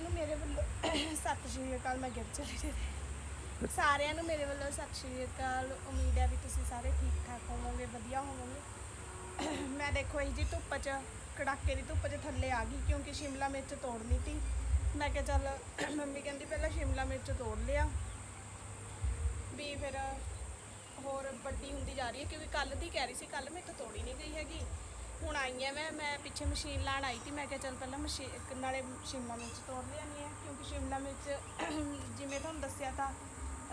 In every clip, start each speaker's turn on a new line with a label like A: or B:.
A: ਸਾਰਿਆਂ ਨੂੰ ਮੇਰੇ ਵੱਲੋਂ ਸਤਿ ਸ਼੍ਰੀ ਅਕਾਲ, ਮੈਂ ਗਿਰ ਚਲੀ ਜੀ ਸਾਰਿਆਂ ਨੂੰ ਮੇਰੇ ਵੱਲੋਂ ਸਤਿ ਸ਼੍ਰੀ ਅਕਾਲ। ਉਮੀਦ ਹੈ ਵੀ ਤੁਸੀਂ ਸਾਰੇ ਠੀਕ ਠਾਕ ਹੋਵੋਗੇ, ਵਧੀਆ ਹੋਵੋਗੇ। ਮੈਂ ਦੇਖੋ, ਇਹ ਜੀ ਧੁੱਪ 'ਚ, ਕੜਾਕੇ ਦੀ ਧੁੱਪ 'ਚ ਥੱਲੇ ਆ ਗਈ, ਕਿਉਂਕਿ ਸ਼ਿਮਲਾ ਮਿਰਚ ਤੋੜਨੀ ਸੀ। ਮੈਂ ਕਿਹਾ ਚੱਲ, ਮੰਮੀ ਕਹਿੰਦੀ ਪਹਿਲਾਂ ਸ਼ਿਮਲਾ ਮਿਰਚ ਤੋੜ ਲਿਆ। ਵੀ ਫਿਰ ਹੋਰ ਵੱਡੀ ਹੁੰਦੀ ਜਾ ਰਹੀ ਹੈ, ਕਿਉਂਕਿ ਕੱਲ ਦੀ ਕਹਿ ਰਹੀ ਸੀ ਕੱਲ ਮੇਰੇ ਤੋਂ ਤੋੜੀ ਨਹੀਂ ਗਈ ਹੈਗੀ। ਹੁਣ ਆਈ ਆ ਮੈਂ ਮੈਂ ਪਿੱਛੇ ਮਸ਼ੀਨ ਲਾਣ ਆਈ ਸੀ ਮੈਂ ਕਿਹਾ ਚੱਲ ਪਹਿਲਾਂ ਮਸ਼ੀਨ ਨਾਲੇ ਸ਼ਿਮਲਾ ਮਿਰਚ ਤੋੜ ਲਿਆਨੀ ਹੈ ਕਿਉਂਕਿ ਸ਼ਿਮਲਾ ਮਿਰਚ ਜਿਵੇਂ ਤੁਹਾਨੂੰ ਦੱਸਿਆ ਤਾਂ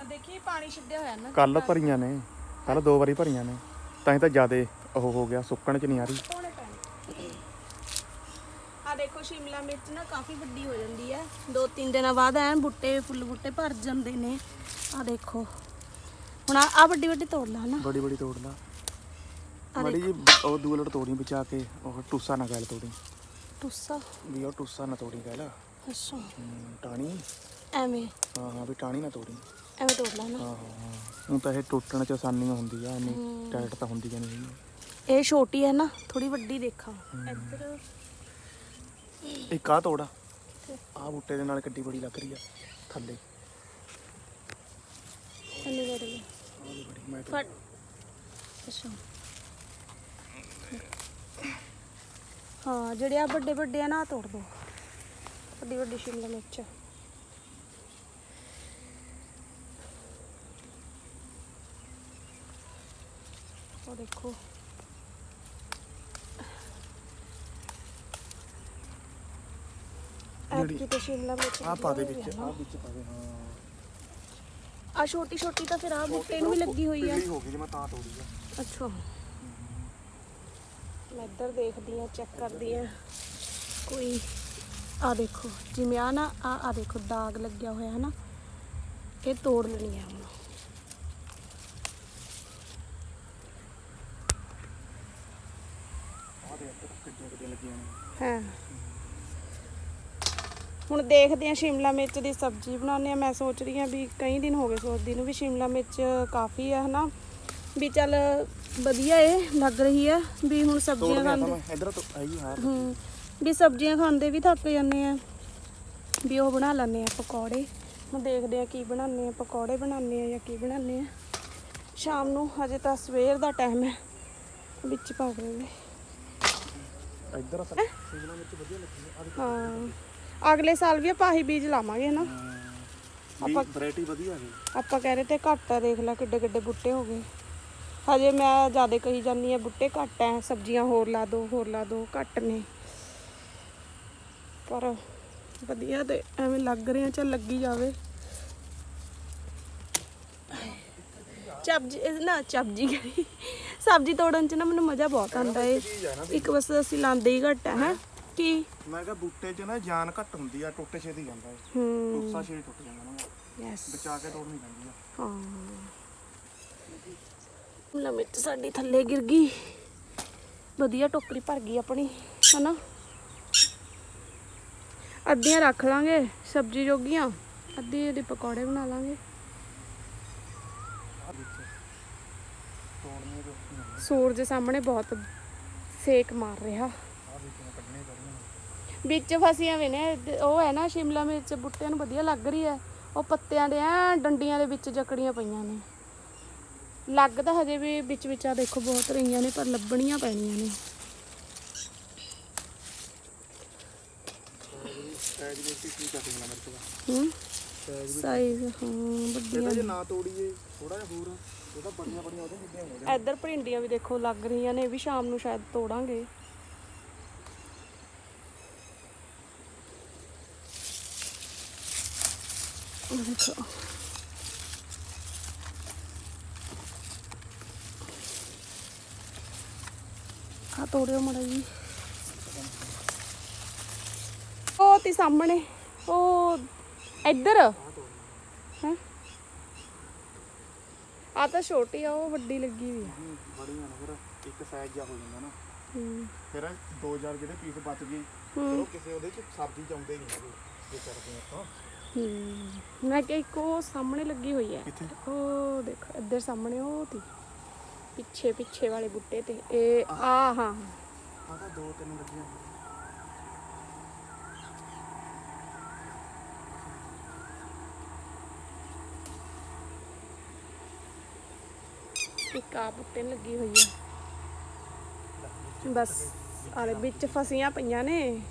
A: ਦੇਖੀ ਪਾਣੀ ਛੱਡਿਆ ਹੋਇਆ ਨਾ
B: ਕੱਲ ਭਰੀਆਂ ਨੇ ਕੱਲ ਦੋ ਵਾਰੀ ਭਰੀਆਂ ਨੇ ਤਾਂ ਹੀ ਤਾਂ ਜ਼ਿਆਦੇ ਉਹ ਹੋ ਗਿਆ ਸੁੱਕਣ ਚ ਨਹੀਂ ਆ ਰਹੀ।
A: ਧੋਣੇ ਪੈਣੇ। ਆ ਦੇਖੋ ਸ਼ਿਮਲਾ ਮਿਰਚ ਨਾ ਕਾਫੀ ਵੱਡੀ ਹੋ ਜਾਂਦੀ ਹੈ ਦੋ ਤਿੰਨ ਦਿਨਾਂ ਬਾਅਦ ਐਨ ਬੁੱਟੇ ਫੁੱਲ ਬੁੱਟੇ ਭਰ ਜਾਂਦੇ ਨੇ। ਆ ਦੇਖੋ। ਹੁਣ ਆ ਵੱਡੀ ਵੱਡੀ ਤੋੜ ਲਾ ਨਾ।
B: ਬੜੀ ਬੜੀ ਤੋੜ ਲਾ। ਬੜੀ ਜੀ ਉਹ ਦੂਏ ਲੜ ਤੋੜੀ ਬਚਾ ਕੇ ਉਹ ਟੁੱਸਾ ਨਾ ਗੈਲ ਤੋੜੀ।
A: ਟੁੱਸਾ?
B: ਵੀ ਉਹ ਟੁੱਸਾ ਨਾ ਤੋੜੀ ਗੈਲ।
A: ਅੱਛਾ।
B: ਟਾਣੀ।
A: ਐਵੇਂ?
B: ਹਾਂ ਹਾਂ ਵੀ ਟਾਣੀ ਨਾ ਤੋੜੀ।
A: ਐਵੇਂ ਤੋੜ ਲਾ ਨਾ।
B: ਹਾਂ ਹਾਂ ਹੁਣ ਤਾਂ ਇਹ ਟੁੱਟਣ ਚ ਆਸਾਨੀ ਹੁੰਦੀ ਆ ਇੰਨੀ ਟਾਈਟ ਤਾਂ ਹੁੰਦੀ ਜਾਂ ਨਹੀਂ
A: ਇਹ ਛੋਟੀ ਹੈ ਨਾ ਥੋੜੀ ਵੱਡੀ ਦੇਖਾਂ। ਇੱਧਰ।
B: ਇੱਕ ਆ ਤੋੜਾ ਆ। ਬੂਟੇ ਦੇ ਨਾਲ ਕਿੱਡੀ ਬੜੀ ਲੱਗ ਰਹੀ ਆ ਥੱਲੇ।
A: ਥੱਲੇ ਕਰ ਲਈ
B: ਮੈਂ
A: ਫਟ ਅੱਛਾ। ਹਾਂ ਜਿਹੜੇ ਆ ਵੱਡੇ ਵੱਡੇ ਆ ਨਾ ਤੋੜ ਦੋ। ਵੱਡੀ ਵੱਡੀ ਸ਼ਿਮਲਾ ਮਿਰਚ। ਉਹ ਦੇਖੋ। ਐਤਕੀ ਤਾਂ ਸ਼ਿਮਲਾ ਮਿਰਚ
B: ਆ ਪਾ ਦੇ ਵਿੱਚ
A: ਆ
B: ਵਿੱਚ ਪਾ ਦੇ ਹਾਂ।
A: ਆ ਛੋਟੀ ਛੋਟੀ ਤਾਂ ਫਿਰ ਆ ਬੂਟੇ ਨੂੰ ਵੀ ਲੱਗੀ ਹੋਈ ਆ।
B: ਪੀਲੀ ਹੋ ਗਈ ਜੇ ਮੈਂ ਤਾਂ ਤੋੜੀ ਆ।
A: ਅੱਛਾ। ਇੱਧਰ ਦੇਖਦੀ ਆ ਚੈੱਕ ਕਰਦੀ ਆ ਕੋਈ ਆ ਦੇਖੋ, ਜਿਵੇਂ ਆ ਨਾ ਆ ਆ ਦੇਖੋ, ਦਾਗ ਲੱਗਿਆ ਹੋਇਆ ਹੈ ਨਾ ਇਹ ਤੋੜ ਲੈਣੀ ਆ ਹੁਣ।
B: ਆ
A: ਹਾਂ। ਹੁਣ ਦੇਖਦੇ ਆ ਸ਼ਿਮਲਾ ਮਿਰਚ ਦੀ ਸਬਜ਼ੀ ਬਣਾਉਂਦੇ ਆ ਮੈਂ ਸੋਚ ਰਹੀ ਆ ਵੀ ਕਈ ਦਿਨ ਹੋ ਗਏ ਸੋਚਦੀ ਨੂੰ ਵੀ ਸ਼ਿਮਲਾ ਮਿਰਚ ਕਾਫੀ ਆ ਹਨਾ। ਵੀ ਚੱਲ ਵਧੀਆ ਏ ਲੱਗ ਰਹੀ ਆ ਵੀ ਹੁਣ ਸਬਜ਼ੀਆਂ ਖਾਂਦੇ
B: ਇਧਰ ਤੋਂ ਆਈ ਹਾਰ।
A: ਹੂੰ ਵੀ ਸਬਜ਼ੀਆਂ ਖਾਂਦੇ ਵੀ ਥੱਕ ਜਾਂਦੇ ਆ। ਵੀ ਉਹ ਬਣਾ ਲੈਂਦੇ ਆ ਪਕੌੜੇ। ਹੁਣ ਦੇਖਦੇ ਆ ਕੀ ਬਣਾਉਂਦੇ ਆ ਪਕੌੜੇ ਬਣਾਉਂਦੇ ਆ ਜਾਂ ਕੀ ਬਣਾਉਂਦੇ ਆ। ਸ਼ਾਮ ਨੂੰ ਹਜੇ ਤਾਂ ਸਵੇਰ ਦਾ ਟਾਈਮ ਹੈ ਵਿੱਚ ਪਾ ਦੇਵਾਂਗੇ
B: ਇੱਧਰ ਅਸਲ ਸਿਗਨਲ ਵਿੱਚ ਵਧੀਆ ਲੱਗੀ ਆ ਦੇਖੋ।
A: ਹਾਂ ਅਗਲੇ ਸਾਲ ਵੀ ਆਪਾਂ ਆਹੀ ਬੀਜ ਲਾਵਾਂਗੇ ਨਾ।
B: ਵੀ ਵੈਰਾਈਟੀ ਵਧੀਆ ਹੈ
A: ਆਪਾਂ ਕਹਿ ਰਹੇ ਤੇ ਘੱਟ ਆ ਦੇਖ ਲੈ ਕਿੱਡੇ ਕਿੱਡੇ ਬੁੱਟੇ ਹੋ ਗਏ। ਹਜੇ ਮੈਂ ਜ਼ਿਆਦਾ ਕਹੀ ਜਾਂਦੀ ਆ ਬੁੱਟੇ ਘੱਟ ਐ ਸਬਜ਼ੀਆਂ ਹੋਰ ਲਾ ਦੋ ਹੋਰ ਲਾ ਦੋ ਘੱਟ ਨੇ। ਪਰ ਵਧੀਆ ਤੇ ਐਵੇਂ ਲੱਗ ਰਿਹਾ ਚੱਲ ਲੱਗੀ ਜਾਵੇ। ਸਬਜ਼ੀ ਨਾ ਸਬਜ਼ੀ ਕਰੀ ਸਬਜ਼ੀ ਤੋੜਨ ਚ ਨਾ ਮੈਨੂੰ ਮਜ਼ਾ ਬਹੁਤ ਆਉਂਦਾ ਏ। ਇੱਕ ਬਸ ਅਸੀਂ ਲਾਂਦੇ ਹੀ ਘੱਟ ਹੈ? ਕੀ?
B: ਮੈਂ ਕਿਹਾ ਬੂਟੇ 'ਚ ਨਾ ਜਾਨ ਘੱਟ ਹੁੰਦੀ ਆ ਟੁੱਟੇ ਛੇਤੀ ਜਾਂਦਾ ਹੈ। ਛੇ ਟੁੱਟ ਜਾਂਦਾ ਨਾ।
A: ਯੈਸ
B: ਬਚਾ ਕੇ ਤੋੜਨੀ ਪੈਂਦੀ ਆ।
A: ਹਾਂ। ਸ਼ਿਮਲਾ ਮਿਰਚ ਸਾਡੀ ਥੱਲੇ ਗਿਰ ਗਈ। ਵਧੀਆ ਟੋਕਰੀ ਭਰ ਗਈ ਆਪਣੀ, ਹਨਾ? ਅੱਧੀਆਂ ਰੱਖ ਲਾਂਗੇ ਸਬਜ਼ੀ ਜੋਗੀਆਂ, ਅੱਧੀ ਇਹਦੇ ਪਕੌੜੇ ਬਣਾ ਲਾਂਗੇ। ਸੂਰਜ ਸਾਹਮਣੇ ਬਹੁਤ ਸੇਕ ਮਾਰ ਰਿਹਾ।
B: ਵਿੱਚ
A: ਫਸੀਆਂ ਵੀ ਨੇ ਉਹ ਹੈ ਨਾ ਸ਼ਿਮਲਾ ਮਿਰਚ, ਬੁੱਟਿਆਂ ਨੂੰ ਵਧੀਆ ਲੱਗ ਰਹੀ ਹੈ। ਉਹ ਪੱਤਿਆਂ ਦੇ ਐ ਡੰਡੀਆਂ ਦੇ ਵਿੱਚ ਜਕੜੀਆਂ ਪਈਆਂ ਨੇ। ਲੱਗ ਤਾਂ ਹਜੇ ਵੀ ਵਿੱਚ ਵਿੱਚ ਆ ਦੇਖੋ ਬਹੁਤ ਰਹੀਆਂ ਨੇ ਪਰ ਲੱਭਣੀਆਂ ਪੈਣੀਆਂ ਨੇ।
B: ਸਾਈਜ਼ ਦੇ ਵਿੱਚ ਕੀ ਕੱਟਣਾ ਮੇਰੇ ਕੋਲ?
A: ਹੂੰ?
B: ਸਾਈਜ਼
A: ਸਾਈਜ਼ ਹਾਂ
B: ਇਹਦਾ
A: ਵੱਡੀਆਂ
B: ਜੇ ਨਾ ਤੋੜੀਏ ਥੋੜਾ ਜਿਹਾ ਹੋਰ ਇਹ ਤਾਂ ਬੜੀਆਂ ਬੜੀਆਂ ਉਹਦੇ ਸਿੱਧੀਆਂ ਹੋ ਜਾਣ
A: ਇੱਧਰ ਭਿੰਡੀਆਂ ਵੀ ਦੇਖੋ ਲੱਗ ਰਹੀਆਂ ਨੇ ਇਹ ਵੀ ਸ਼ਾਮ ਨੂੰ ਸ਼ਾਇਦ ਤੋੜਾਂਗੇ। ਦੇਖੋ। ਆ ਤੋੜਿਓ ਮੜਾ ਜੀ। ਉਹ ਤੀ ਸਾਹਮਣੇ। ਉਹ ਇੱਧਰ। ਹੈ? ਆ ਤਾਂ ਛੋਟੀ ਆ ਉਹ ਵੱਡੀ ਲੱਗੀ ਵੀ ਆ।
B: ਬੜੀਆਂ ਨੇ ਫਿਰ। ਇੱਕ ਸਾਈਜ਼ ਜਾ ਹੋ ਜਾਂਦਾ ਨਾ। ਫਿਰ 2000 ਜਿਹੜੇ ਪੀਸ ਬਚ ਗਏ ਉਹ ਕਿਸੇ ਉਹਦੇ ਚ ਸਬਜ਼ੀ ਚ ਆਉਂਦੇ ਨਹੀਂ ਹੈਗੇ। ਜੇ ਕਰਦੇ ਆਪਾਂ।
A: ਹੂੰ। ਮੈਂ ਕਿ ਇੱਕ ਉਹ ਸਾਹਮਣੇ ਲੱਗੀ ਹੋਈ ਹੈ? ਉਹ ਦੇਖੋ ਇੱਧਰ ਸਾਹਮਣੇ ਉਹ ਤੀ। ਪਿੱਛੇ ਪਿੱਛੇ ਵਾਲੇ ਬੁੱਟੇ ਤੇ। ਇਹ ਆ ਹਾਂ।
B: ਆ ਤਾਂ ਦੋ ਤਿੰਨ
A: ਲੱਗੀ ਹੋਈ ਹੈ ਬਸ ਆਲੇ ਵਿੱਚ ਫਸੀਆਂ ਪਈਆਂ ਨੇ।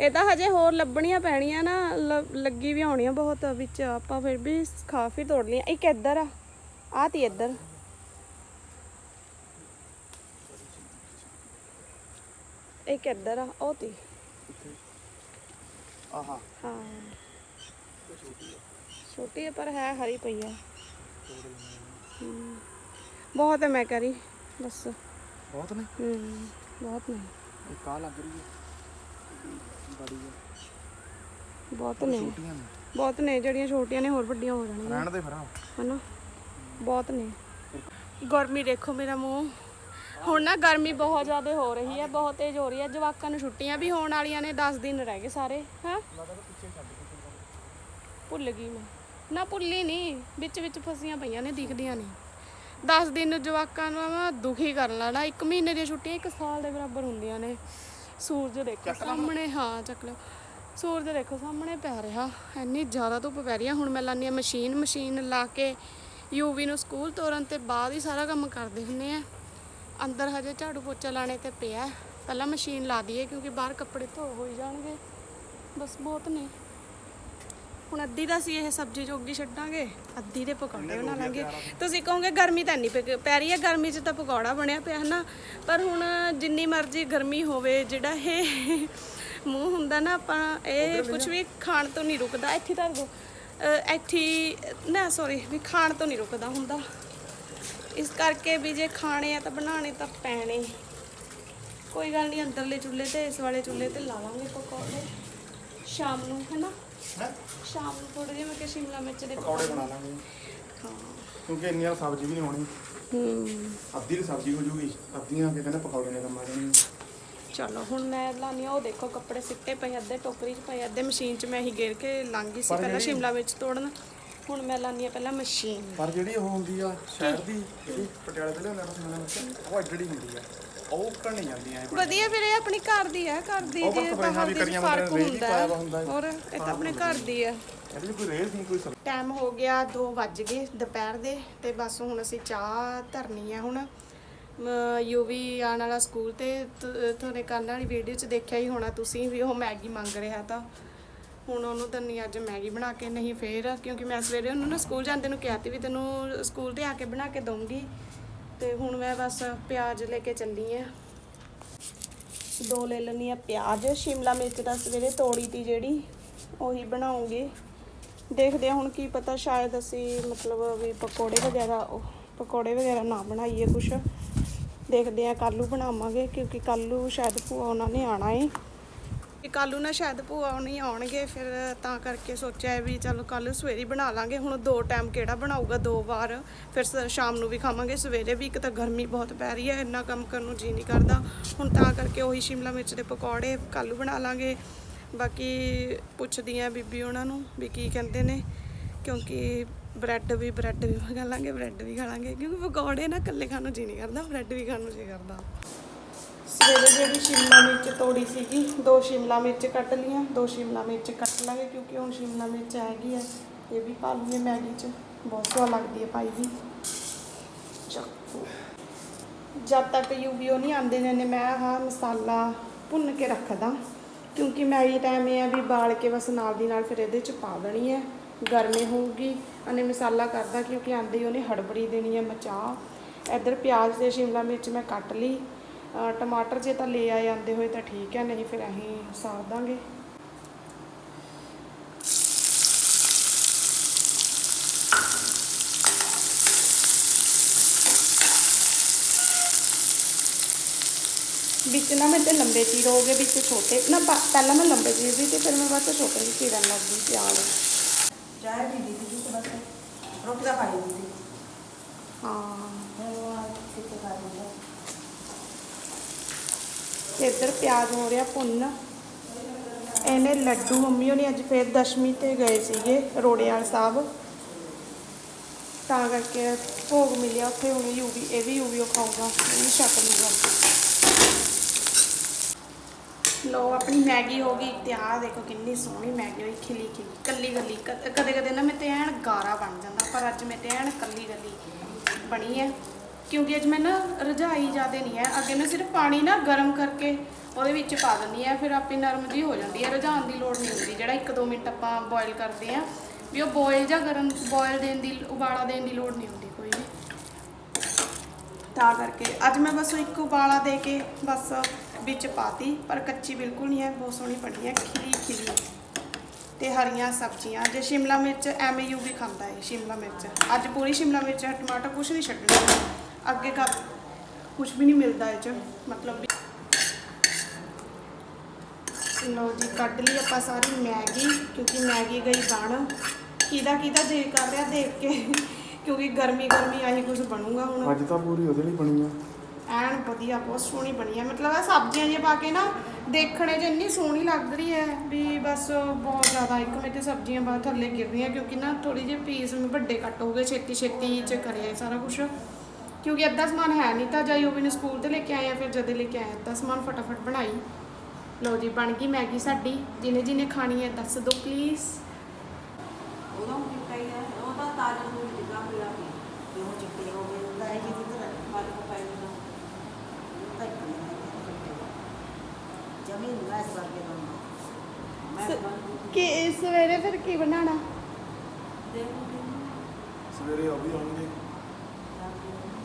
A: ਇਹ ਤਾਂ ਹਜੇ ਹੋਰ ਲੱਭਣੀਆਂ ਪੈਣੀਆਂ ਨਾ ਲੱਗੀ ਵੀ ਹੋਣੀਆਂ ਬਹੁਤ ਵਿੱਚ ਆਪਾਂ ਫਿਰ ਵੀ ਖਾ ਤੋੜ ਲਈਆਂ। ਇੱਕ ਇੱਧਰ ਆ। ਆ ਤੀ ਇੱਧਰ। ਇੱਕ ਇੱਧਰ ਆ? ਉਹ ਤੀ।
B: ਆਹਾ।
A: ਹਾਂ। ਛੋਟੀ ਹੈ ਪਰ ਹੈ ਹਰੀ ਪਈ ਆ। ਹਮ, ਬਹੁਤ ਹੈ ਮੈਂ ਕਰੀ ਬਸ
B: ਬਹੁਤ ਨੇ?
A: ਹਮ, ਬਹੁਤ ਨਹੀਂ
B: ਇੱਕ ਆ ਲੱਗ ਰਹੀ ਹੈ? ਬੜੀ ਹੈ
A: ਬਹੁਤ ਨੇ।
B: ਛੋਟੀਆਂ ਨੇ।
A: ਬਹੁਤ ਨੇ ਜਿਹੜੀਆਂ ਛੋਟੀਆਂ ਨੇ ਹੋਰ ਵੱਡੀਆਂ ਹੋ ਜਾਣਗੀਆਂ।
B: ਰਹਿਣ ਦੇ ਫਿਰ।
A: ਹਨਾ? ਬਹੁਤ ਨੇ। ਗਰਮੀ ਦੇਖੋ ਮੇਰਾ ਮੂੰਹ। ਹੁਣ ਨਾ ਗਰਮੀ ਬਹੁਤ ਜ਼ਿਆਦਾ ਹੋ ਰਹੀ ਹੈ ਬਹੁਤ ਤੇਜ਼ ਹੋ ਰਹੀ ਹੈ ਜਵਾਕਾਂ ਨੂੰ ਛੁੱਟੀਆਂ ਵੀ ਹੋਣ ਵਾਲੀਆਂ ਨੇ 10 ਦਿਨ ਰਹਿ ਗਏ ਸਾਰੇ ਹਾਂ? ਭੁੱਲ ਗਈ ਮੈਂ। ਨਾ ਭੁੱਲੀ ਨਹੀਂ ਵਿੱਚ ਵਿੱਚ ਫਸੀਆਂ ਪਈਆਂ ਨੇ ਦਿਖਦੀਆਂ ਨਹੀਂ। 10 ਦਿਨ ਜਵਾਕਾਂ ਨੂੰ ਮੈਂ ਦੁਖੀ ਕਰਨ ਲੈਣਾ ਇੱਕ ਮਹੀਨੇ ਦੀਆਂ ਛੁੱਟੀਆਂ ਇੱਕ ਸਾਲ ਦੇ ਬਰਾਬਰ ਹੁੰਦੀਆਂ ਨੇ। ਸੂਰਜ ਦੇਖੋ ਸਾਹਮਣੇ ਹਾਂ ਚੱਕ ਲਓ ਸੂਰਜ ਦੇਖੋ ਸਾਹਮਣੇ ਪੈ ਰਿਹਾ ਇੰਨੀ ਜ਼ਿਆਦਾ ਧੁੱਪ ਪੈ ਰਹੀ ਹੈ ਹੁਣ ਮੈਂ ਲਾਨੀ ਆ ਮਸ਼ੀਨ ਮਸ਼ੀਨ ਲਾ ਕੇ ਯੂਵੀ ਨੂੰ ਸਕੂਲ ਤੋਰਨ ਤੇ ਬਾਅਦ ਹੀ ਸਾਰਾ ਕੰਮ ਕਰਦੇ ਹੁੰਨੇ ਆ। ਅੰਦਰ ਹਜੇ ਝਾੜੂ ਪੋਚਾ ਲਾਣੇ ਤੇ ਪਿਆ। ਪਹਿਲਾਂ ਮਸ਼ੀਨ ਲਾ ਦਈਏ ਕਿਉਂਕਿ ਬਾਹਰ ਕੱਪੜੇ ਧੋ ਹੋਈ ਜਾਣਗੇ। ਬਸ ਬਹੁਤ ਨੇ। ਹੁਣ ਅੱਧੀ ਦਾ ਸੀ ਇਹ ਸਬਜ਼ੀ ਜੋਗੀ ਛੱਡਾਂਗੇ ਅੱਧੀ ਦੇ ਪਕੌੜੇ ਬਣਾ ਲਾਂਗੇ। ਤੁਸੀਂ ਕਹੋਗੇ ਗਰਮੀ ਤਾਂ ਨਹੀਂ ਪੈ- ਪੈ ਰਹੀ ਹੈ ਗਰਮੀ 'ਚ ਤਾਂ ਪਕੌੜਾ ਬਣਿਆ ਪਿਆ ਹਨਾ? ਪਰ ਹੁਣ ਜਿੰਨੀ ਮਰਜ਼ੀ ਗਰਮੀ ਹੋਵੇ ਜਿਹੜਾ ਇਹ ਮੂੰਹ ਹੁੰਦਾ ਨਾ ਆਪਾਂ ਇਹ ਕੁਝ ਵੀ ਖਾਣ ਤੋਂ ਨਹੀਂ ਰੁਕਦਾ। ਇੱਥੇ ਧਰ ਦੋ। ਅਹ ਇੱਥੇ ਹੀ- ਨਾ ਸੌਰੀ ਵੀ ਖਾਣ ਤੋਂ ਨਹੀਂ ਰੁਕਦਾ ਹੁੰਦਾ। ਇਸ ਕਰਕੇ ਵੀ ਜੇ ਖਾਣੇ ਆ ਤਾਂ ਬਣਾਣੇ ਤਾਂ ਪੈਣੇ। ਕੋਈ ਗੱਲ ਨਹੀਂ ਅੰਦਰਲੇ ਚੁੱਲ੍ਹੇ ਤੇ ਇਸ ਵਾਲੇ ਚੁੱਲ੍ਹੇ ਤੇ ਲਾ ਲਾਂਗੇ ਪਕੌੜੇ। ਸ਼ਾਮ ਨੂੰ ਹੈਨਾ? ਸ਼ਾਮ ਨੂੰ ਥੋੜੇ ਜਿਹੇ ਮੈਂ ਕਿ ਸ਼ਿਮਲਾ ਮਿਰਚ ਦੇ
B: ਪਕੌੜੇ ਬਣਾ ਲਾਂਗੇ।
A: ਹਾਂ।
B: ਕਿਉਂਕਿ ਇੰਨੀ ਸਬਜ਼ੀ ਵੀ ਨਹੀਂ ਹੋਣੀ।
A: ਹੂੰ।
B: ਅੱਧੀ ਦੀ ਸਬਜ਼ੀ ਹੋ ਜੂਗੀ। ਅੱਧੀਆਂ ਕਿ ਕਹਿੰਦੇ ਪਕੌੜੇ ਨੇ ਕੰਮ ਆ ਜਾਣਗੇ
A: ਚਲੋ ਹੁਣ ਮੈਂ ਲਾਨੀ ਆ ਉਹ ਦੇਖੋ ਕੱਪੜੇ ਸਿੱਟੇ ਪਏ ਅੱਧੇ ਟੋਕਰੀ 'ਚ ਪਏ ਅੱਧੇ ਮਸ਼ੀਨ 'ਚ ਮੈਂ ਹੀ ਗੇਰ ਕੇ ਲੰਗੀ ਸੀ ਪਹਿਲਾਂ ਸ਼ਿਮਲਾ ਮਿਰਚ ਤੋੜਨ। ਹੁਣ ਮੈਂ ਲਾਨੀ ਆ ਪਹਿਲਾਂ ਮਸ਼ੀਨ
B: ਪਰ ਜਿਹੜੀ ਉਹ ਹੁੰਦੀ ਆ ਸ਼ਹਿਰ ਦੀ ਜਿਹੜੀ ਪਟਿਆਲੇ ਤੋਂ ਲਿਆਉਂਦੇ ਆ ਸੁਣਨ ਵਿੱਚ ਉਹ ਐਡੜੀ ਹੁੰਦੀ ਆ। ਉਹ ਉੱਕਣ ਨਹੀਂ ਜਾਂਦੀ ਐ
A: ਵਧੀਆ ਫਿਰ ਇਹ ਆਪਣੀ ਘਰ ਦੀ ਹੈ ਘਰ ਦੀ
B: ਉਹ
A: ਦੀ
B: ਵੀ
A: ਹਲਦੀ
B: ਕਰੀਆਂ
A: ਚ ਫ਼ਰਕ ਹੁੰਦਾ।
B: ਪਾਇਆ
A: ਹੈ।
B: ਹੁੰਦਾ।
A: ਹੋਰ ਇਹ ਤਾਂ ਆਪਣੇ ਘਰ ਦੀ ਹੈ
B: ਇਹਦੇ ਕੋਈ ਰੇਹ ਨਹੀਂ ਕੋਈ ਸਬਜ਼ੀ
A: ਟਾਈਮ ਹੋ ਗਿਆ 2 ਵੱਜ ਗਏ ਦੁਪਹਿਰ ਦੇ ਤੇ ਬਸ ਹੁਣ ਅਸੀਂ ਚਾਹ ਧਰਨੀ ਹੈ ਹੁਣ। ਯੂਵੀ ਆਉਣ ਵਾਲਾ ਸਕੂਲ ਤੇ ਤ- ਤੁਹਾਡੇ ਕੱਲ੍ਹ ਵਾਲੀ ਵੀਡੀਓ 'ਚ ਦੇਖਿਆ ਹੀ ਹੋਣਾ ਤੁਸੀਂ ਵੀ ਉਹ ਮੈਗੀ ਮੰਗ ਰਿਹਾ ਤਾਂ। ਹੁਣ ਉਹਨੂੰ ਦੰਨੀ ਅੱਜ ਮੈਗੀ ਬਣਾ ਕੇ ਨਹੀਂ ਫੇਰ, ਕਿਉਂਕਿ ਮੈਂ ਸਵੇਰੇ ਉਹਨੂੰ ਨਾ ਸਕੂਲ ਜਾਂਦੇ ਨੂੰ ਕਿਹਾ ਤੀ ਵੀ ਤੈਨੂੰ ਸਕੂਲ ਤੇ ਆ ਕੇ ਬਣਾ ਕੇ ਦਊਂਗੀ। ਤੇ ਹੁਣ ਮੈਂ ਬਸ ਪਿਆਜ਼ ਲੈ ਕੇ ਚੱਲੀ ਆ। ਦੋ ਲੈ ਲੈਣੀ ਆ ਪਿਆਜ਼, ਸ਼ਿਮਲਾ ਮਿਰਚ ਦਾ ਸਵੇਰੇ ਤੋੜੀ ਤੀ ਜਿਹੜੀ, ਉਹੀ ਬਣਾਉਂਗੀ। ਦੇਖਦੇ ਹਾਂ ਹੁਣ ਕੀ ਪਤਾ ਸ਼ਾਇਦ ਅਸੀਂ ਮਤਲਬ ਵੀ ਪਕੌੜੇ ਵਗੈਰਾ, ਉਹ ਪਕੌੜੇ ਵਗੈਰਾ ਨਾ ਬਣਾਈਏ ਕੁਛ। ਦੇਖਦੇ ਹਾਂ ਕੱਲੂ ਬਣਾਵਾਂਗੇ, ਕਿਉਂਕਿ ਕੱਲੂ ਸ਼ਾਇਦ ਭੂਆ ਉਹਨਾਂ ਨੇ ਆਣਾ ਏ। ਕਿ ਕੱਲੂ ਨਾ ਸ਼ਾਇਦ ਭੂਆ ਉਹਨੀ ਆਉਣਗੇ, ਫਿਰ ਤਾਂ ਕਰਕੇ ਸੋਚਿਆ ਵੀ ਚਲੋ ਕੱਲ ਸਵੇਰੇ ਬਣਾ ਲਾਂਗੇ। ਹੁਣ ਦੋ ਟਾਈਮ ਕਿਹੜਾ ਬਣਾਊਗਾ? ਦੋ ਵਾਰ ਫਿਰ ਸ- ਸ਼ਾਮ ਨੂੰ ਵੀ ਖਾਵਾਂਗੇ। ਸਵੇਰੇ ਵੀ ਇੱਕ ਤਾਂ ਗਰਮੀ ਬਹੁਤ ਪੈ ਰਹੀ ਹੈ, ਇੰਨਾ ਕੰਮ ਕਰਨ ਨੂੰ ਜੀ ਨਹੀਂ ਕਰਦਾ। ਹੁਣ ਤਾਂ ਕਰਕੇ ਉਹੀ ਸ਼ਿਮਲਾ ਮਿਰਚ ਦੇ ਪਕੌੜੇ ਕੱਲੂ ਬਣਾ ਲਾਂਗੇ। ਬਾਕੀ ਪੁੱਛਦੀ ਆ ਬੀਬੀ ਉਹਨਾਂ ਨੂੰ ਵੀ ਕੀ ਕਹਿੰਦੇ ਨੇ, ਕਿਉਂਕਿ ਬ੍ਰੈਡ ਵੀ ਬ੍ਰੈਡ ਵੀ ਖਾ ਲਾਂਗੇ, ਬ੍ਰੈਡ ਵੀ ਖਾ ਲਾਂਗੇ। ਕਿਉਂਕਿ ਪਕੌੜੇ ਨਾ ਇਕੱਲੇ ਖਾਣ ਨੂੰ ਜੀ ਨਹੀਂ ਕਰਦਾ, ਬ੍ਰੈਡ ਵੀ ਖਾਣ ਨੂੰ ਜੀ ਕਰਦਾ। ਸਵੇਰੇ ਜਿਹੜੀ ਸ਼ਿਮਲਾ ਮਿਰਚ ਤੋੜੀ ਸੀਗੀ, ਦੋ ਸ਼ਿਮਲਾ ਮਿਰਚ ਕੱਟ ਲੀਆਂ ਦੋ ਸ਼ਿਮਲਾ ਮਿਰਚ ਕੱਟ ਲਾਂਗੇ ਕਿਉਂਕਿ ਹੁਣ ਸ਼ਿਮਲਾ ਮਿਰਚ ਹੈਗੀ ਆ, ਇਹ ਵੀ ਪਾ ਲੂੰਗੇ ਮੈਗੀ 'ਚ, ਬਹੁਤ ਸਵਾਦ ਲੱਗਦੀ ਹੈ ਪਾਈ ਵੀ। ਚੱਕੋ ਜਦ ਤੱਕ ਯੂਵੀਓ ਨਹੀਂ ਆਉਂਦੇ ਨੇ ਮੈਂ ਆਹ ਮਸਾਲਾ ਭੁੰਨ ਕੇ ਰੱਖਦਾ, ਕਿਉਂਕਿ ਮੈਗੀ ਟਾਈਮ ਇਹ ਆ ਵੀ ਬਾਲ ਕੇ ਬਸ ਨਾਲ ਦੀ ਨਾਲ ਫਿਰ ਇਹਦੇ 'ਚ ਪਾ ਦੇਣੀ ਹੈ ਗਰਮੀ ਹੋਊਗੀ ਅਨੇ ਮਸਾਲਾ ਕਰਦਾ ਕਿਉਂਕਿ ਆਂਦੇ ਹੀ ਉਹਨੇ ਹੜਬੜੀ ਦੇਣੀ ਹੈ ਮਚਾ ਇੱਧਰ ਪਿਆਜ਼ ਤੇ ਸ਼ਿਮਲਾ ਮਿਰਚ ਮੈਂ ਕੱਟ ਲਈ ਟਮਾਟਰ ਜੇ ਤਾਂ ਲੈ ਆਏ ਆਂਦੇ ਹੋਏ ਤਾਂ ਠੀਕ ਹੈ ਨਹੀਂ ਫਿਰ ਅਸੀਂ ਸਾੜ ਦਾਂਗੇ। ਵਿੱਚ ਨਾ ਮੈਂ ਤੇ ਲੰਬੇ ਚੀਰ ਹੋ ਗਏ ਵਿੱਚ ਛੋਟੇ ਨਾ ਪਹਿਲਾਂ ਮੈਂ ਲੰਬੇ ਚੀਰਦੀ ਤੇ ਫਿਰ ਮੈਂ ਬਾਅਦ 'ਚ ਛੋਟੇ ਜਿਹੇ ਚੀਰਨ ਲੱਗ ਗਈ ਪਿਆਜ਼
C: ਚਾਹ ਵੀ ਦੀ ਦੀ ਤੇ ਬਸ ਰੋਟੀ ਦਾ ਖਾਈ ਦੀ
A: ਹਾਂ।
C: ਆ ਕਿਤੇ ਖਾ ਲੈਂਦਾ
A: ਤੇ ਇੱਧਰ ਪਿਆਜ਼ ਹੋ ਰਿਹਾ ਭੁੰਨ। ਇਹਨੇ ਲੱਡੂ, ਮੰਮੀ ਹੋਣੀ ਅੱਜ ਫੇਰ ਦਸ਼ਮੀ ਤੇ ਗਏ ਸੀਗੇ ਰੋੜੇਵਾਲ ਸਾਹਿਬ। ਤਾਂ ਕਰਕੇ ਭੋਗ ਮਿਲਿਆ ਉੱਥੇ ਹੁਣ ਯੂਵੀ ਇਹ ਵੀ ਯੂਵੀ ਉਹ ਖਾਊਗਾ ਇਹ ਵੀ ਛਕ ਲੂਗਾ ਲੋ ਆਪਣੀ ਮੈਗੀ ਹੋ ਗਈ ਤੇ ਆਹ ਦੇਖੋ ਕਿੰਨੀ ਸੋਹਣੀ ਮੈਗੀ ਹੋਈ, ਖਿਲੀ ਖਿਲੀ, ਕੱਲੀ ਕੱਲੀ। ਕਦੇ ਕਦੇ ਨਾ ਮੈਂ ਤੇ ਐਨ ਗਾਰਾ ਬਣ ਜਾਂਦਾ, ਪਰ ਅੱਜ ਮੈਂ ਤੇ ਐਨ ਕੱਲੀ ਕੱਲੀ ਬਣੀ ਹੈ। ਕਿਉਂਕਿ ਅੱਜ ਮੈਂ ਨਾ ਰਝਾਈ ਜ਼ਿਆਦਾ ਨਹੀਂ ਹੈ। ਅੱਗੇ ਮੈਂ ਸਿਰਫ ਪਾਣੀ ਨਾ ਗਰਮ ਕਰਕੇ ਉਹਦੇ ਵਿੱਚ ਪਾ ਦਿੰਦੀ ਆ ਫਿਰ ਆਪੇ ਨਰਮ ਜੀ ਹੋ ਜਾਂਦੀ ਹੈ। ਰਜਾਉਣ ਦੀ ਲੋੜ ਨਹੀਂ ਹੁੰਦੀ, ਜਿਹੜਾ 1-2 ਮਿੰਟ ਆਪਾਂ ਬੋਇਲ ਕਰਦੇ ਆ ਵੀ ਉਹ ਬੋਇਲ ਜਾਂ ਗਰਮ ਬੋਇਲ ਦੇਣ ਦੀ, ਉਬਾਲਾ ਦੇਣ ਦੀ ਲੋੜ ਨਹੀਂ ਹੁੰਦੀ ਕੋਈ ਵੀ। ਤਾਂ ਕਰਕੇ ਅੱਜ ਮੈਂ ਬਸ ਇੱਕ ਉਬਾਲਾ ਦੇ ਕੇ ਬਸ ਵਿੱਚ ਪਾਤੀ, ਪਰ ਕੱਚੀ ਬਿਲਕੁਲ ਨਹੀਂ ਹੈ, ਬਹੁਤ ਸੋਹਣੀ ਬਣੀ ਹੈ, ਖਿਲੀ ਖਿਲੀ। ਤੇ ਹਰੀਆਂ ਸਬਜ਼ੀਆਂ, ਜੇ ਸ਼ਿਮਲਾ ਮਿਰਚ ਐਵੇਂ ਯੂ ਵੀ ਖਾਂਦਾ ਹੈ, ਸ਼ਿਮਲਾ ਮਿਰਚ। ਅੱਜ ਪੂਰੀ ਸ਼ਿਮਲਾ ਮਿਰਚ ਟਮਾਟਰ ਕੁਝ ਨਹੀਂ ਛੱਡਣਾ। ਅੱਗੇ ਕਾ ਕੁਝ ਵੀ ਨਹੀਂ ਮਿਲਦਾ ਇਹ ਚ। ਮਤਲਬ ਲਓ ਜੀ ਕੱਢ ਲਈ ਆਪਾਂ ਸਾਰੀ ਮੈਗੀ ਕਿਉਂਕਿ ਮੈਗੀ ਗਈ ਬਣ। ਕਿਹਦਾ ਕਿਹਦਾ ਜੇ ਕਰ ਰਿਹਾ ਦੇਖ ਕੇ? ਕਿਉਂਕਿ ਗਰਮੀ ਗਰਮੀ ਆਹੀ ਕੁਝ ਬਣੂਗਾ ਹੁਣ।
B: ਅੱਜ ਤਾਂ ਪੂਰੀ ਉਹਦੇ ਲਈ ਬਣੀ ਆ।
A: ਐਨ ਵਧੀਆ ਬਹੁਤ ਸੋਹਣੀ ਬਣੀ ਹੈ ਮਤਲਬ ਇਹ ਸਬਜ਼ੀਆਂ ਜਿਹੀਆਂ ਪਾ ਕੇ ਨਾ ਦੇਖਣੇ 'ਚ ਇੰਨੀ ਸੋਹਣੀ ਲੱਗ ਰਹੀ ਹੈ ਵੀ ਬਸ ਬਹੁਤ ਜ਼ਿਆਦਾ। ਇੱਕ ਮੇ ਤੇ ਸਬਜ਼ੀਆਂ ਬਾਹਰ ਥੱਲੇ ਗਿਰ ਰਹੀਆਂ ਕਿਉਂਕਿ ਨਾ ਥੋੜੀ ਜਿਹੀ ਪੀਸ ਵੱਡੇ ਕੱਟ ਹੋ ਗਏ ਛੇਤੀ ਛੇਤੀ ਚ ਕਰਿਆ ਸਾਰਾ ਕੁਝ ਕਿਉਂਕਿ ਅੱਧਾ ਸਮਾਨ ਹੈ ਨਹੀਂ ਤਾਂ ਜਾਈ ਉਹ ਵੀ ਨੂੰ ਸਕੂਲ ਤੇ ਲੈ ਕੇ ਆਏ ਆ ਫਿਰ ਜਦੇ ਲੈ ਕੇ ਆਏ ਅੱਧਾ ਸਮਾਨ ਫਟਾਫਟ ਬਣਾਈ। ਲਓ ਜੀ ਬਣ ਗਈ ਮੈਗੀ ਸਾਡੀ। ਜਿਹਨੇ ਜਿਹਨੇ ਖਾਣੀ ਹੈ ਦੱਸ ਦਿਓ ਪਲੀਜ਼
C: ਉਹਦਾ ਹੀ ਹੈ। ਤਾਜ਼ਾ ਨੂੰ ਜਿੱਦਾਂ ਪਿਆ ਚਿੱਟੇ ਹੋ ਗਏ। ਇਹ ਕਿਤੇ ਤਰ੍ਹਾਂ ਫਲ ਜ਼ਮੀਨ
A: ਸਵੇਰੇ ਫਿਰ ਕੀ
C: ਦੂੰਗੀ
B: ਸਵੇਰੇ ਉਹ ਵੀ ਆਉਣਗੇ।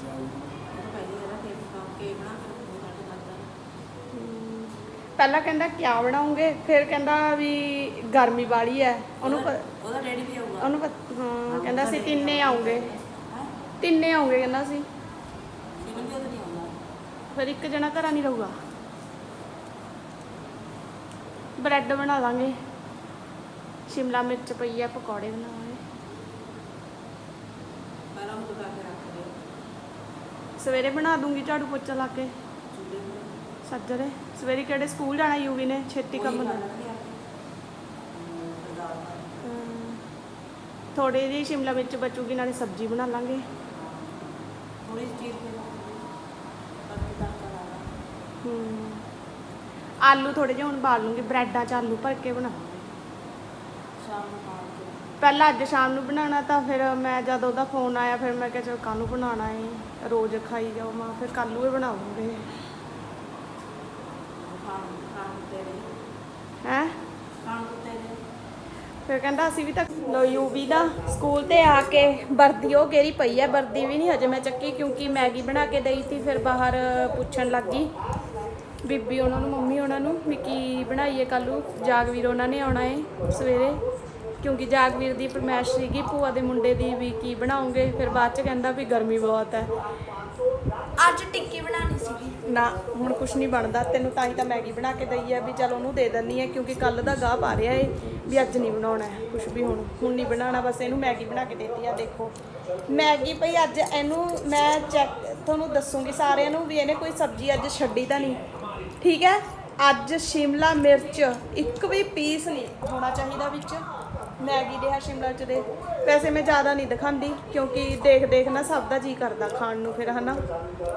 C: ਪਹਿਲੇ ਕੇ ਕੇ ਕੇ
A: ਕਹਿੰਦਾ ਕਿਆ ਬਣਾਉਂਗੇ ਫਿਰ ਕਹਿੰਦਾ ਵੀ ਗਰਮੀ ਵਾਲੀ ਹੈ ਉਹਨੂੰ ਪ-
C: ਉਹਦਾ ਡੈਡੀ ਵੀ ਆਊਗਾ।
A: ਉਹਨੂੰ ਹਾਂ ਕਹਿੰਦਾ ਸੀ ਤਿੰਨੇ ਆਉਂਗੇ
C: ਹੈ?
A: ਤਿੰਨੇ ਆਉਂਗੇ ਕਹਿੰਦਾ ਸੀ।
C: ਸਿਮਨ ਜੀ ਉਹਦਾ ਨਹੀਂ ਆਉਂਦਾ
A: ਫਿਰ ਇੱਕ ਜਣਾ ਘਰਾਂ ਨਹੀਂ ਰਹੂਗਾ। ਬ੍ਰੈਡ ਬਣਾ ਲਾਂਗੇ। ਸ਼ਿਮਲਾ ਮਿਰਚ ਪਈ ਆ ਪਕੌੜੇ ਬਣਾਵਾਂਗੇ।
C: ਪਹਿਲਾਂ ਉਹ ਦੁਕਾਨ ਤੇ ਰੱਖ।
A: ਸਵੇਰੇ ਬਣਾ ਦੂੰਗੀ ਝਾੜੂ ਪੋਚਾ ਲਾ ਕੇ। ਸੱਜਰੇ। ਸਵੇਰੇ ਕਿਹੜੇ ਸਕੂਲ ਜਾਣਾ ਯੂਵੀ ਨੇ, ਛੇਤੀ ਕੰਮ
C: ਉਹੀ
A: ਨਾ ਥੋੜੀ ਜਿਹੀ ਸ਼ਿਮਲਾ ਮਿਰਚ ਬਚੂਗੀ, ਨਾਲੇ ਸਬਜ਼ੀ ਬਣਾ ਲਾਂਗੇ।
C: ਥੋੜੀ ਜਿਹੀ ਚੀਰ
A: ਹਮ। ਆਲੂ ਥੋੜੇ ਜਿਹੇ ਹੁਣ ਬਾਲ ਲੂੰਗੀ, ਬ੍ਰੈਡਾਂ ਚ ਆਲੂ ਭਰ ਕੇ ਬਣਾਵਾਂਗੇ।
C: ਸ਼ਾਮ ਨੂੰ
A: ਪਹਿਲਾਂ ਅੱਜ ਸ਼ਾਮ ਨੂੰ ਬਣਾਉਣਾ ਤਾਂ ਫਿਰ ਮੈਂ ਜਦ ਉਹਦਾ ਫੋਨ ਆਇਆ ਫਿਰ ਮੈਂ ਕਿਹਾ ਚਲ ਕੱਲ ਨੂੰ ਬਣਾਉਣਾ ਏ ਰੋਜ਼ ਖਾਈ ਜਾਓ ਮੈਂ ਫਿਰ ਕੱਲ ਨੂੰ ਹੀ ਬਣਾਉਂਗੇ। ਹੈ? ਫਿਰ ਕਹਿੰਦਾ ਅਸੀਂ ਵੀ ਤਾਂ ਲੋ ਯੂਵੀ ਦਾ ਸਕੂਲ ਤੇ ਆ ਕੇ ਵਰਦੀ ਉਹ ਗੇਰੀ ਪਈ ਹੈ ਵਰਦੀ ਵੀ ਨਹੀਂ ਹਜੇ ਮੈਂ ਚੱਕੀ ਕਿਉਂਕਿ ਮੈਗੀ ਬਣਾ ਕੇ ਦਈ ਤੀ ਫਿਰ ਬਾਹਰ ਪੁੱਛਣ ਲੱਗੀ। ਬੀਬੀ ਉਹਨਾਂ ਨੂੰ ਮੰਮੀ ਉਹਨਾਂ ਨੂੰ ਵੀ ਕੀ ਬਣਾਈਏ ਕੱਲੂ ਜਾਗਵੀਰ ਉਹਨਾਂ ਨੇ ਆਉਣਾ ਏ ਸਵੇਰੇ। ਕਿਉਂਕਿ ਜਾਗਵੀਰ ਦੀ ਫਰਮਾਇਸ਼ ਸੀਗੀ ਭੂਆ ਦੇ ਮੁੰਡੇ ਦੀ ਵੀ ਕੀ ਬਣਾਉਂਗੇ ਫਿਰ ਬਾਅਦ ਚ ਕਹਿੰਦਾ ਵੀ ਗਰਮੀ ਬਹੁਤ ਹੈ।
D: ਅੱਜ ਟਿੱਕੀ ਬਣਾਉਣੀ ਸੀਗੀ।
A: ਨਾ ਹੁਣ ਕੁਛ ਨਹੀਂ ਬਣਦਾ ਤੈਨੂੰ ਤਾਂ ਹੀ ਤਾਂ ਮੈਗੀ ਬਣਾ ਕੇ ਦਈ ਆ ਵੀ ਚਲ ਉਹਨੂੰ ਦੇ ਦਿੰਨੀ ਆ ਕਿਉਂਕਿ ਕੱਲ ਦਾ ਗਾਹ ਪਾ ਰਿਹਾ ਏ ਵੀ ਅੱਜ ਨਹੀਂ ਬਣਾਉਣਾ ਹੈ ਕੁਛ ਵੀ ਹੁਣ ਹੁਣ ਨਹੀਂ ਬਣਾਉਣਾ ਬਸ ਇਹਨੂੰ ਮੈਗੀ ਬਣਾ ਕੇ ਦੇਤੀ ਆ ਦੇਖੋ। ਮੈਗੀ ਭਈ ਅੱਜ ਇਹਨੂੰ ਮੈਂ ਚੈੱਕ ਤੁਹਾਨੂੰ ਦੱਸੂਗੀ ਸਾਰਿਆਂ ਨੂੰ ਵੀ ਇਹਨੇ ਕੋਈ ਸਬਜ਼ੀ ਅੱਜ ਛੱਡੀ ਤਾਂ ਨਹੀਂ। ਠੀਕ ਹੈ? ਅੱਜ ਸ਼ਿਮਲਾ ਮਿਰਚ ਇੱਕ ਵੀ ਪੀਸ ਨਹੀਂ ਹੋਣਾ ਚਾਹੀਦਾ ਵਿੱਚ। ਮੈਗੀ ਦੇ ਆ ਸ਼ਿਮਲਾ ਚ ਦੇ। ਵੈਸੇ ਮੈਂ ਜ਼ਿਆਦਾ ਨਹੀਂ ਦਿਖਾਉਂਦੀ ਕਿਉਂਕਿ ਦੇਖ ਦੇਖ ਨਾ ਸਭ ਦਾ ਜੀ ਕਰਦਾ ਖਾਣ ਨੂੰ ਫਿਰ ਹਨਾ?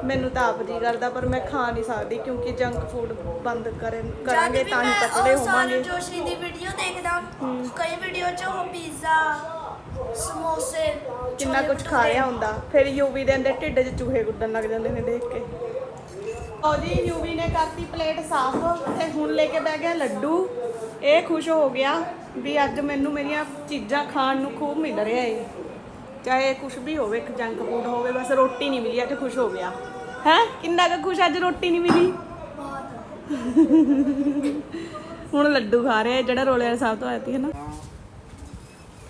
A: ਮੈਨੂੰ ਤਾਂ ਆਪ ਜੀ ਕਰਦਾ ਪਰ ਮੈਂ ਖਾ ਨਹੀਂ ਸਕਦੀ ਕਿਉਂਕਿ ਜੰਕ ਫੂਡ ਬੰਦ ਕਰਨ ਕਰਾਂਗੇ ਤਾਂ ਹੀ
D: ਸਾਰੇ
A: ਹੋਵਾਂਗੇ।
D: ਜੋਸ਼ੀ ਦੀ ਵੀਡੀਓ ਦੇਖਦਾ ਕਈ ਵੀਡੀਓ 'ਚ ਉਹ ਪੀਜ਼ਾ ਸਮੋਸੇ
A: ਕਿੰਨਾ ਕੁਝ ਖਾ ਰਿਹਾ ਹੁੰਦਾ। ਫਿਰ ਯੂਵੀ ਦੇ ਅੰਦਰ ਢਿੱਡ 'ਚ ਚੂਹੇ ਗੁੱਡਣ ਲੱਗ ਜਾਂਦੇ ਨੇ ਦੇਖ ਕੇ। ਉਹ ਜੀ ਯੂਵੀ ਨੇ ਕਰਤੀ ਪਲੇਟ ਸਾਫ਼ ਤੇ ਹੁਣ ਲੈ ਕੇ ਬਹਿ ਗਿਆ ਲੱਡੂ। ਇਹ ਖੁਸ਼ ਹੋ ਗਿਆ। ਵੀ ਅੱਜ ਮੈਨੂੰ ਮੇਰੀਆਂ ਚੀਜ਼ਾਂ ਖਾਣ ਨੂੰ ਖੂਬ ਮਿਲ ਰਿਹਾ ਏ। ਚਾਹੇ ਕੁਝ ਵੀ ਹੋਵੇ ਇੱਕ ਜੰਕ ਫੂਡ ਹੋਵੇ ਬਸ ਰੋਟੀ ਨਹੀਂ ਮਿਲੀ ਅੱਜ ਖੁਸ਼ ਹੋ ਗਿਆ। ਹੈ? ਕਿੰਨਾ ਕੁ ਖੁਸ਼ ਅੱਜ ਰੋਟੀ ਨਹੀਂ ਮਿਲੀ? ਹੁਣ ਲੱਡੂ ਖਾ ਰਿਹਾ ਜਿਹੜਾ ਰੋਲੇ ਵਾਲੇ ਸਾਹਿਬ ਤੋਂ ਆਇਆ ਸੀ ਹਨਾ?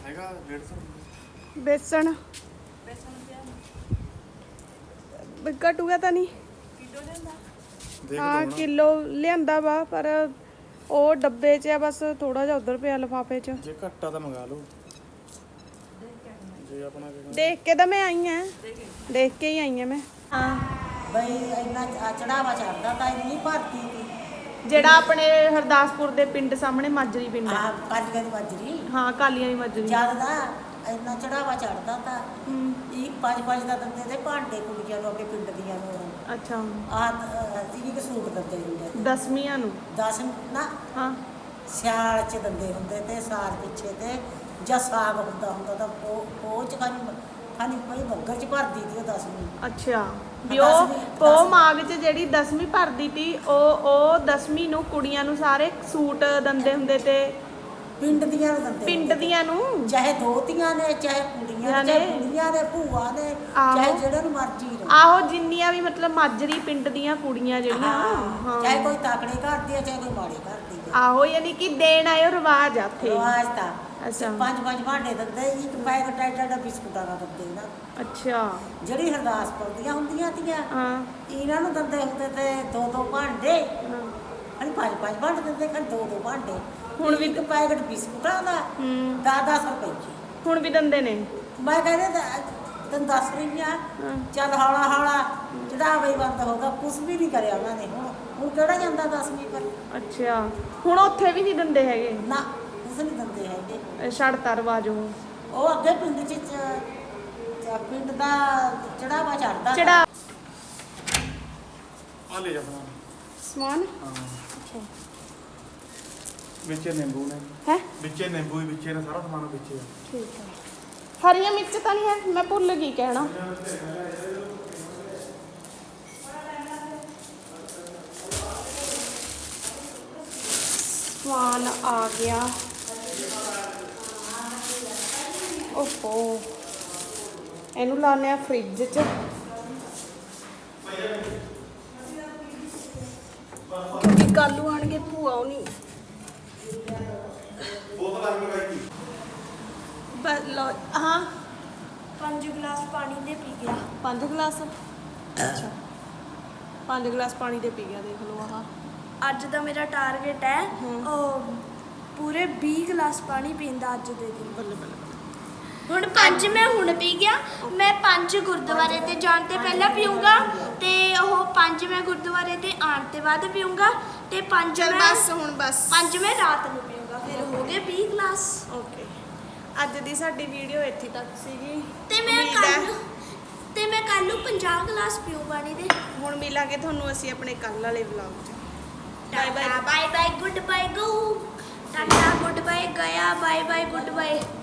B: ਹੈਗਾ 150
A: ਬੇਸਣ। ਘਟੂਗਾ ਤਾਂ ਨਹੀਂ? ਹਾਂ ਕਿਲੋ ਲਿਆਂਦਾ ਵਾ ਪਰ ਉਹ ਡੱਬੇ 'ਚ ਆ ਬਸ ਥੋੜਾ ਜਿਹਾ ਉਧਰ ਪਿਆ ਲਫਾਫੇ 'ਚ।
B: ਜੇ ਘੱਟਾ ਤਾਂ ਮੰਗਾ ਲਓ। ਜੇ ਆਪਣਾ ਕੀ
A: ਦੇਖ ਕੇ ਤਾਂ ਮੈਂ ਆਈ ਆ। ਦੇਖ ਕੇ ਹੀ ਆਈ ਆ ਮੈਂ। ਹਾਂ
C: ਬਈ ਇੰਨਾ ਚੜਾਵਾ ਚੜਦਾ ਤਾਂ ਇੰਨੀ ਭਰਤੀ ਸੀ।
A: ਜਿਹੜਾ ਆਪਣੇ ਹਰਦਾਸਪੁਰ ਦੇ ਪਿੰਡ ਸਾਹਮਣੇ ਮਾਜਰੀ ਪਿੰਡ। ਆ
C: ਆ ਕੱਜ ਦੀ ਵੱਜਰੀ
A: ਹਾਂ ਕਾਲੀਆਂ ਦੀ ਮਾਜਰੀ।
C: ਜਦ ਦਾ ਇੰਨਾ ਚੜਾਵਾ ਚੜਦਾ ਤਾਂ
A: ਹੂੰ,
C: ਇਹ ਪੰਜ ਪੰਜ ਦਾ ਦਿੰਦੇ ਤੇ ਭਾਂਡੇ ਕੁੜੀਆਂ ਨੂੰ ਆਪਣੇ ਪਿੰਡ ਦੀਆਂ ਨੂੰ।
A: ਅੱਛਾ।
C: ਆ ਇਹ ਕਿ ਸੂਟ ਦਿੰਦੇ ਹੁੰਦੇ
A: ਦਸਵੀਆਂ ਨੂੰ?
C: ਦਸ ਨਾ।
A: ਹਾਂ।
C: ਸਿਆਲ ਚ ਦਿੰਦੇ ਹੁੰਦੇ ਤੇ ਸਾਲ ਪਿੱਛੇ ਤੇ ਜਾਂ ਸਾਗ ਹੁੰਦਾ ਹੁੰਦਾ ਤਾਂ ਪੋ ਪੋਚ ਖਾਣੀ ਹਾਂਜੀ ਭਾਈ ਬੱਗਰ ਚ ਭਰਦੀ ਤੀ ਉਹ 10ਵੀਂ
A: ਅੱਛਾ। ਵੀ
C: ਦਸਵੀਂ-
A: ਉਹ ਉਹ
C: ਦਸਵੀਂ।
A: ਮਾਗ 'ਚ ਜਿਹੜੀ 10ਵੀਂ ਭਰਦੀ ਤੀ ਉਹ ਉਹ 10ਵੀਂ ਨੂੰ ਕੁੜੀਆਂ ਨੂੰ ਸਾਰੇ ਸੂਟ ਦਿੰਦੇ ਹੁੰਦੇ ਤੇ
C: ਪਿੰਡ ਦੀਆਂ ਨੂੰ ਦਿੰਦੇ
A: ਪਿੰਡ। ਦੀਆਂ ਨੂੰ?
C: ਚਾਹੇ ਦੋਤੀਆਂ ਨੇ ਚਾਹੇ ਕੁੜੀਆਂ ਨੇ ਚਾਹੇ ਕੁੜੀਆਂ ਨੇ ਭੂਆ ਨੇ। ਚਾਹੇ ਜਿਹੜੇ ਨੂੰ ਮਰਜ਼ੀ
A: ਆਹੋ ਜਿੰਨੀਆਂ ਵੀ ਮਤਲਬ ਮਾਜਰੀ ਪਿੰਡ ਦੀਆਂ ਕੁੜੀਆਂ ਜਿਹੜੀਆਂ।
C: ਹਾਂ ਚਾਹੇ ਕੋਈ ਤਾਕੜੇ ਘਰ ਦੀ ਆ ਚਾਹੇ ਕੋਈ ਮਾੜੇ ਘਰ ਦੀ ਆ।
A: ਆਹੋ ਯਾਨੀ ਕਿ ਦੇਣ ਆਇਓ ਰਿਵਾਜ ਆ ਉੱਥੇ।
C: ਰਿਵਾਜ ਤਾਂ।
A: ਅੱਛਾ।
C: ਪੰਜ ਪੰਜ ਭਾਂਡੇ ਦਿੰਦੇ ਇੱਕ ਪੈਕ ਟਾਈਟਾ ਦਾ ਬਿਸਕੁਟਾਂ ਦਾ ਦਿੰਦੇ ਨਾ।
A: ਅੱਛਾ।
C: ਜਿਹੜੀ ਹਰਦਾਸਪੁਰ ਦੀਆਂ ਹੁੰਦੀਆਂ ਤੀਆਂ
A: ਹਾਂ।
C: ਇਹਨਾਂ ਨੂੰ ਦਿੰਦੇ ਹੁੰਦੇ ਤੇ ਦੋ ਦੋ ਭਾਂਡੇ।
A: ਹਾਂ।
C: ਅਰੇ ਪੰਜ ਪੰਜ ਭਾਂਡੇ ਦਿੰਦੇ ਕਰ ਦੋ ਦੋ ਭਾਂਡੇ।
A: ਹੁਣ ਵੀ-
C: ਇੱਕ ਪੈਕਟ ਬਿਸਕੁਟਾਂ ਦਾ
A: ਹੂੰ।
C: 10 ਰੁਪਏ
A: ਹੁਣ ਵੀ ਦਿੰਦੇ ਨੇ?
C: ਮੈਂ ਕਹਿੰਦੇ ਤੈਨੂੰ ਦੱਸ ਰਹੀ ਆ
A: ਹਾਂ।
C: ਚੱਲ ਹੌਲਾ ਹੌਲਾ ਚੜਾਵਾ ਬੰਦ ਹੋਗਾ ਕੁਛ ਵੀ ਨਹੀਂ ਕਰਿਆ ਉਹਨਾਂ ਨੇ ਹੁਣ। ਹੁਣ ਕਿਹੜਾ ਜਾਂਦਾ 10ਵੀਂ ਪਰ?
A: ਅੱਛਾ ਹੁਣ ਉੱਥੇ ਵੀ ਨਹੀਂ ਦਿੰਦੇ ਹੈਗੇ?
C: ਨਾ ਕੁਛ ਨਹੀਂ ਦਿੰਦੇ ਹੈਗੇ।
A: ਇਹ ਛੱਡਤਾ ਰਿਵਾਜ ਉਹ
C: ਉਹ ਅੱਗੇ ਪਿੰਡ ਚ ਚ- ਚ- ਪਿੰਡ ਦਾ ਚੜਾਵਾ ਚੜਦਾ
A: ਚੜਾ
B: ਆ ਲੈ ਜਾ ਬਣਾ
A: ਸਮਾਨ?
B: ਹਾਂ।
A: ਅੱਛਾ।
B: ਵਿੱਚੇ ਨਿੰਬੂ ਨੇ।
A: ਹੈ?
B: ਵਿੱਚੇ ਨਿੰਬੂ ਹੀ ਵਿੱਚੇ ਨੇ ਸਾਰਾ ਸਮਾਨ ਵਿੱਚੇ ਆ।
A: ਠੀਕ ਹੈ ਹਰੀਆਂ ਮਿਰਚ ਤਾਂ ਨਹੀਂ ਹੈ? ਮੈਂ ਭੁੱਲ ਗਈ ਕਹਿਣਾ। ਸਮਾਨ ਆ ਗਿਆ। ਓਹੋ। ਇਹਨੂੰ ਲਾਉਂਦੇ ਆ ਫ੍ਰਿਜ 'ਚ। ਕਿਉਂਕਿ ਨੂੰ ਆਣਗੇ ਭੂਆ ਉਹ ਨਹੀਂ ਬਸ ਲਓ ਹਾਂ।
D: ਪੰਜ ਗਲਾਸ ਪਾਣੀ ਦੇ ਪੀ ਗਿਆ।
A: ਪੰਜ ਗਲਾਸ? ਅੱਛਾ। ਪੰਜ ਗਲਾਸ ਪਾਣੀ ਦੇ ਪੀ ਗਿਆ ਦੇਖ ਲਓ ਆਹ।
D: ਅੱਜ ਦਾ ਮੇਰਾ ਟਾਰਗੇਟ ਹੈ
A: ਹਮ।
D: ਉਹ ਪੂਰੇ 20 ਗਲਾਸ ਪਾਣੀ ਪੀਂਦਾ ਅੱਜ ਦੇ ਦਿਨ।
A: ਬੱਲੇ ਬੱਲੇ
D: ਹੁਣ ਪੰਜ ਮੈਂ ਹੁਣ ਪੀ ਗਿਆ ਮੈਂ ਪੰਜ ਗੁਰਦੁਆਰੇ ਤੇ ਜਾਣ ਤੇ ਪਹਿਲਾਂ ਪੀਊਂਗਾ ਤੇ ਉਹ ਪੰਜ ਮੈਂ ਗੁਰਦੁਆਰੇ ਤੇ ਆਉਣ ਤੇ ਬਾਅਦ ਪੀਊਂਗਾ ਤੇ ਪੰਜ
A: ਚਲ
D: ਮੈਂ
A: ਬਸ ਹੁਣ ਬਸ।
D: ਪੰਜ ਮੈਂ ਰਾਤ ਨੂੰ ਪੀਊਂਗਾ ਫਿਰ ਹੋ ਗਏ 20 ਗਲਾਸ
A: ਓਕੇ। ਅੱਜ ਦੀ ਸਾਡੀ ਵੀਡੀਓ ਇੱਥੇ ਤੱਕ ਸੀਗੀ।
D: ਤੇ ਮੈਂ
A: ਉਮੀਦ ਹੈ-
D: ਕੱਲ ਤੇ ਮੈਂ ਕੱਲ ਨੂੰ 50 ਗਲਾਸ ਪੀਊ ਪਾਣੀ ਦੇ।
A: ਹੁਣ ਮਿਲਾਂਗੇ ਤੁਹਾਨੂੰ ਅਸੀਂ ਆਪਣੇ ਕੱਲ ਵਾਲੇ ਵਲੌਗ 'ਚ। Bye bye
D: bye bye goodbye go tata goodbye ਗਿਆ ਬਾਏ ਬਾਏ ਗੁੱਡ ਬਾਏ